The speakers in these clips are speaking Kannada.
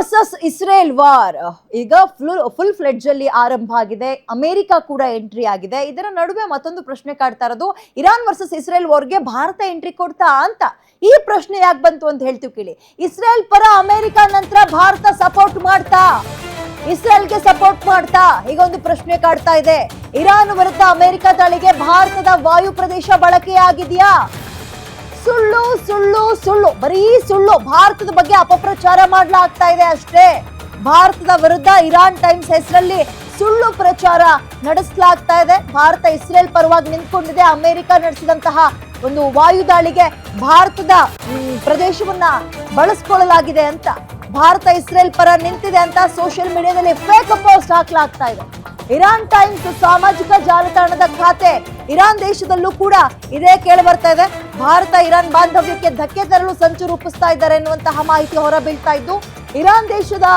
ವರ್ಸಸ್ ಇಸ್ರೇಲ್ ವಾರ್ ಈಗ ಫುಲ್ ಫುಲ್ ಫ್ಲೆಡ್ಜ್ ಅಲ್ಲಿ ಆರಂಭ ಆಗಿದೆ. ಅಮೆರಿಕ ಕೂಡ ಎಂಟ್ರಿ ಆಗಿದೆ. ಇದರ ನಡುವೆ ಮತ್ತೊಂದು ಪ್ರಶ್ನೆ ಕಾಡ್ತಾ ಇರೋದು, ಇರಾನ್ ವರ್ಸಸ್ ಇಸ್ರೇಲ್ ವಾರ್ಗೆ ಭಾರತ ಎಂಟ್ರಿ ಕೊಡ್ತಾ ಅಂತ. ಈ ಪ್ರಶ್ನೆ ಯಾಕೆ ಬಂತು ಅಂತ ಹೇಳ್ತೀವಿ ಕೇಳಿ. ಇಸ್ರೇಲ್ ಪರ ಅಮೆರಿಕ ನಂತರ ಭಾರತ ಸಪೋರ್ಟ್ ಮಾಡ್ತಾ. ಇಸ್ರೇಲ್ಗೆ ಸಪೋರ್ಟ್ ಮಾಡ್ತಾ. ಈಗ ಒಂದು ಪ್ರಶ್ನೆ ಕಾಡ್ತಾ ಇದೆ. ಇರಾನ್ ವಿರುದ್ಧ ಅಮೆರಿಕ ದಾಳಿಗೆ ಭಾರತದ ವಾಯು ಪ್ರದೇಶ ಬಳಕೆಯಾಗಿದೆಯಾ? ಸುಳ್ಳು ಸುಳ್ಳು ಸುಳ್ಳು. ಬರೀ ಸುಳ್ಳು. ಭಾರತದ ಬಗ್ಗೆ ಅಪಪ್ರಚಾರ ಮಾಡ್ಲಾಗ್ತಾ ಇದೆ ಅಷ್ಟೇ. ಭಾರತದ ವಿರುದ್ಧ ಇರಾನ್ ಟೈಮ್ಸ್ ಹೆಸರಲ್ಲಿ ಸುಳ್ಳು ಪ್ರಚಾರ ನಡೆಸಲಾಗ್ತಾ ಇದೆ. ಭಾರತ ಇಸ್ರೇಲ್ ಪರವಾಗಿ ನಿಂತ್ಕೊಂಡಿದೆ. ಅಮೆರಿಕ ನಡೆಸಿದಂತಹ ಒಂದು ವಾಯುದಾಳಿಗೆ ಭಾರತದ ಪ್ರದೇಶವನ್ನ ಬಳಸ್ಕೊಳ್ಳಲಾಗಿದೆ ಅಂತ. ಭಾರತ ಇಸ್ರೇಲ್ ಪರ ನಿಂತಿದೆ ಅಂತ ಸೋಷಿಯಲ್ ಮೀಡಿಯಾದಲ್ಲಿ ಫೇಕ್ ಪೋಸ್ಟ್ ಹಾಕ್ಲಾಗ್ತಾ ಇದೆ. ಇರಾನ್ ಟೈಮ್ಸ್ ಸಾಮಾಜಿಕ ಜಾಲತಾಣದ ಖಾತೆ. ಇರಾನ್ ದೇಶದಲ್ಲೂ ಕೂಡ ಇದೇ ಕೇಳಿ ಬರ್ತಾ ಇದೆ. ಭಾರತ, ಇರಾನ್ ಬಾಂಧವ್ಯಕ್ಕೆ ಧಕ್ಕೆ ತರಲು ಸಂಚು ರೂಪಿಸ್ತಾ ಇದ್ದಾರೆ ಎನ್ನುವಂತಹ ಮಾಹಿತಿ ಹೊರಬೀಳ್ತಾ ಇದ್ದು, ಇರಾನ್ ದೇಶದ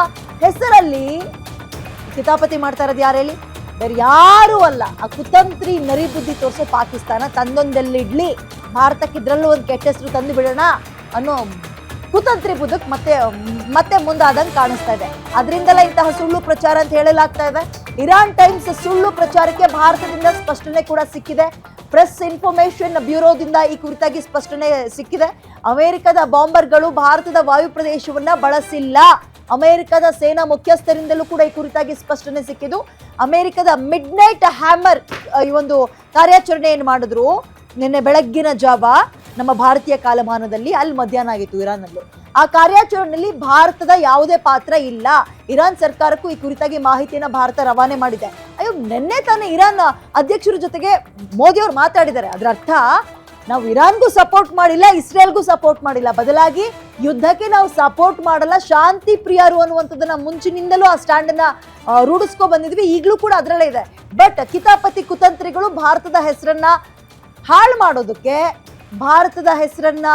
ಹೆಸರಲ್ಲಿ ಕಿತಾಪತಿ ಮಾಡ್ತಾ ಇರೋದು ಯಾರು ಹೇಳಿ? ಬೇರೆ ಯಾರೂ ಅಲ್ಲ. ಆ ಕುತಂತ್ರಿ ನರಿ ಬುದ್ಧಿ ತೋರಿಸೋ ಪಾಕಿಸ್ತಾನ ತಂದೊಂದೆಲ್ಲಿಡ್ಲಿ ಭಾರತಕ್ಕೆ ಇದ್ರಲ್ಲೂ ಒಂದು ಕೆಟ್ಟ ಹೆಸರು ತಂದು ಬಿಡೋಣ ಅನ್ನೋ ಕುತಂತ್ರಿ ಬುದ್ಧಕ್ಕೆ ಮತ್ತೆ ಮತ್ತೆ ಮುಂದಾದಂಗೆ ಕಾಣಿಸ್ತಾ ಇದೆ. ಅದರಿಂದಲೇ ಇಂತಹ ಸುಳ್ಳು ಪ್ರಚಾರ ಅಂತ ಹೇಳಲಾಗ್ತಾ ಇದೆ. ಇರಾನ್ ಟೈಮ್ಸ್ ಸುಳ್ಳು ಪ್ರಚಾರಕ್ಕೆ ಭಾರತದಿಂದ ಸ್ಪಷ್ಟನೆ ಕೂಡ ಸಿಕ್ಕಿದೆ. ಪ್ರೆಸ್ ಇನ್ಫಾರ್ಮೇಶನ್ ಬ್ಯೂರೋದಿಂದ ಈ ಕುರಿತಾಗಿ ಸ್ಪಷ್ಟನೆ ಸಿಕ್ಕಿದೆ. ಅಮೆರಿಕದ ಬಾಂಬರ್ಗಳು ಭಾರತದ ವಾಯು ಪ್ರದೇಶವನ್ನ ಬಳಸಿಲ್ಲ. ಅಮೆರಿಕದ ಸೇನಾ ಮುಖ್ಯಸ್ಥರಿಂದಲೂ ಕೂಡ ಈ ಕುರಿತಾಗಿ ಸ್ಪಷ್ಟನೆ ಸಿಕ್ಕಿದ್ದು. ಅಮೆರಿಕದ ಮಿಡ್ ನೈಟ್ ಹ್ಯಾಮರ್ ಈ ಒಂದು ಕಾರ್ಯಾಚರಣೆಯನ್ನು ಮಾಡಿದ್ರು. ನಿನ್ನೆ ಬೆಳಗ್ಗಿನ ಜಾವ. ನಮ್ಮ ಭಾರತೀಯ ಕಾಲಮಾನದಲ್ಲಿ ಅಲ್ಲಿ ಮಧ್ಯಾಹ್ನ ಆಗಿತ್ತು ಇರಾನ್ನಲ್ಲಿ. ಆ ಕಾರ್ಯಾಚರಣೆಯಲ್ಲಿ ಭಾರತದ ಯಾವುದೇ ಪಾತ್ರ ಇಲ್ಲ. ಇರಾನ್ ಸರ್ಕಾರಕ್ಕೂ ಈ ಕುರಿತಾಗಿ ಮಾಹಿತಿಯನ್ನು ಭಾರತ ರವಾನೆ ಮಾಡಿದೆ. ಅಯ್ಯೋ ನಿನ್ನೆ ತಾನೇ ಇರಾನ್ ಅಧ್ಯಕ್ಷರ ಜೊತೆಗೆ ಮೋದಿ ಅವರು ಮಾತಾಡಿದ್ದಾರೆ. ಅದರ ಅರ್ಥ ನಾವು ಇರಾನ್ಗೂ ಸಪೋರ್ಟ್ ಮಾಡಿಲ್ಲ ಇಸ್ರೇಲ್ಗೂ ಸಪೋರ್ಟ್ ಮಾಡಿಲ್ಲ. ಬದಲಾಗಿ ಯುದ್ಧಕ್ಕೆ ನಾವು ಸಪೋರ್ಟ್ ಮಾಡಲ್ಲ ಶಾಂತಿ ಪ್ರಿಯರು ಅನ್ನುವಂಥದ್ದನ್ನ ಮುಂಚಿನಿಂದಲೂ ಆ ಸ್ಟ್ಯಾಂಡ್ ಅನ್ನ ಆ, ರೂಢಿಸ್ಕೊ ಬಂದಿದ್ವಿ. ಈಗಲೂ ಕೂಡ ಅದರಲ್ಲೇ ಇದೆ. ಬಟ್ ಕಿತಾಪತಿ ಕುತಂತ್ರಿಗಳು ಭಾರತದ ಹೆಸರನ್ನ ಹಾಳು ಮಾಡೋದಕ್ಕೆ ಭಾರತದ ಹೆಸರನ್ನ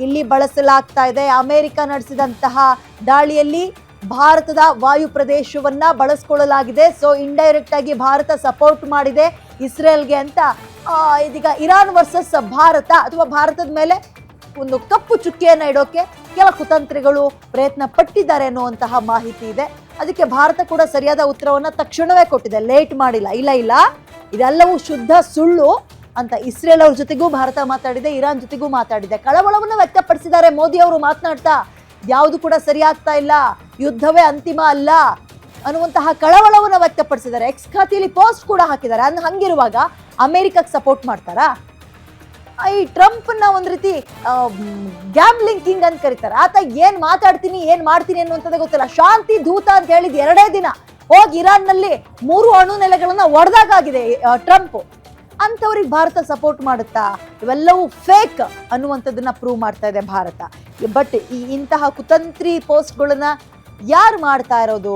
ಇಲ್ಲಿ ಬಳಸಲಾಗ್ತಾ ಇದೆ. ಅಮೆರಿಕ ನಡೆಸಿದಂತಹ ದಾಳಿಯಲ್ಲಿ ಭಾರತದ ವಾಯು ಪ್ರದೇಶವನ್ನ ಬಳಸ್ಕೊಳ್ಳಲಾಗಿದೆ. ಸೊ ಇಂಡೈರೆಕ್ಟ್ ಆಗಿ ಭಾರತ ಸಪೋರ್ಟ್ ಮಾಡಿದೆ ಇಸ್ರೇಲ್ಗೆ ಅಂತ. ಇದೀಗ ಇರಾನ್ ವರ್ಸಸ್ ಭಾರತ ಅಥವಾ ಭಾರತದ ಮೇಲೆ ಒಂದು ಕಪ್ಪು ಚುಕ್ಕಿಯನ್ನು ಇಡೋಕೆ ಕೆಲ ಕುತಂತ್ರಿಗಳು ಪ್ರಯತ್ನ ಪಟ್ಟಿದ್ದಾರೆ ಅನ್ನುವಂತಹ ಮಾಹಿತಿ ಇದೆ. ಅದಕ್ಕೆ ಭಾರತ ಕೂಡ ಸರಿಯಾದ ಉತ್ತರವನ್ನು ತಕ್ಷಣವೇ ಕೊಟ್ಟಿದೆ. ಲೇಟ್ ಮಾಡಿಲ್ಲ. ಇಲ್ಲ ಇಲ್ಲ. ಇದೆಲ್ಲವೂ ಶುದ್ಧ ಸುಳ್ಳು. ಅಂತ ಇಸ್ರೇಲ್ ಅವ್ರ ಜೊತೆಗೂ ಭಾರತ ಮಾತಾಡಿದೆ, ಇರಾನ್ ಜೊತೆಗೂ ಮಾತಾಡಿದೆ. ಕಳವಳವನ್ನು ವ್ಯಕ್ತಪಡಿಸಿದ್ದಾರೆ. ಮೋದಿ ಅವರು ಮಾತನಾಡ್ತಾ, ಯಾವುದು ಕೂಡ ಸರಿಯಾಗ್ತಾ ಇಲ್ಲ, ಯುದ್ಧವೇ ಅಂತಿಮ ಅಲ್ಲ ಅನ್ನುವಂತಹ ಕಳವಳವನ್ನು ವ್ಯಕ್ತಪಡಿಸಿದ್ದಾರೆ. ಎಕ್ಸ್ ಖಾತೆಯಲ್ಲಿ ಪೋಸ್ಟ್ ಕೂಡ ಹಾಕಿದ್ದಾರೆ. ಅನ್ನ ಹಂಗಿರುವಾಗ ಅಮೆರಿಕಕ್ಕೆ ಸಪೋರ್ಟ್ ಮಾಡ್ತಾರಾ? ಈ ಟ್ರಂಪ್ನ ಒಂದು ರೀತಿ ಗ್ಯಾಮ್ಲಿಂಗ್ ಕಿಂಗ್ ಅಂತ ಕರೀತಾರೆ. ಆತ ಏನ್ ಮಾತಾಡ್ತೀನಿ, ಏನ್ ಮಾಡ್ತೀನಿ ಅನ್ನುವಂಥದ್ದೇ ಗೊತ್ತಿಲ್ಲ. ಶಾಂತಿ ದೂತ ಅಂತ ಹೇಳಿದ ಎರಡೇ ದಿನ ಹೋಗಿ ಇರಾನ್ನಲ್ಲಿ ಮೂರು ಅಣು ನೆಲೆಗಳನ್ನು ಒಡೆದಾಗಿದೆ ಟ್ರಂಪ್. ಅಂಥವ್ರಿಗೆ ಭಾರತ ಸಪೋರ್ಟ್ ಮಾಡುತ್ತಾ? ಇವೆಲ್ಲವೂ ಫೇಕ್ ಅನ್ನುವಂಥದ್ದನ್ನು ಪ್ರೂವ್ ಮಾಡ್ತಾ ಇದೆ ಭಾರತ. ಬಟ್ ಈ ಇಂತಹ ಕುತಂತ್ರಿ ಪೋಸ್ಟ್ಗಳನ್ನ ಯಾರು ಮಾಡ್ತಾ ಇರೋದು?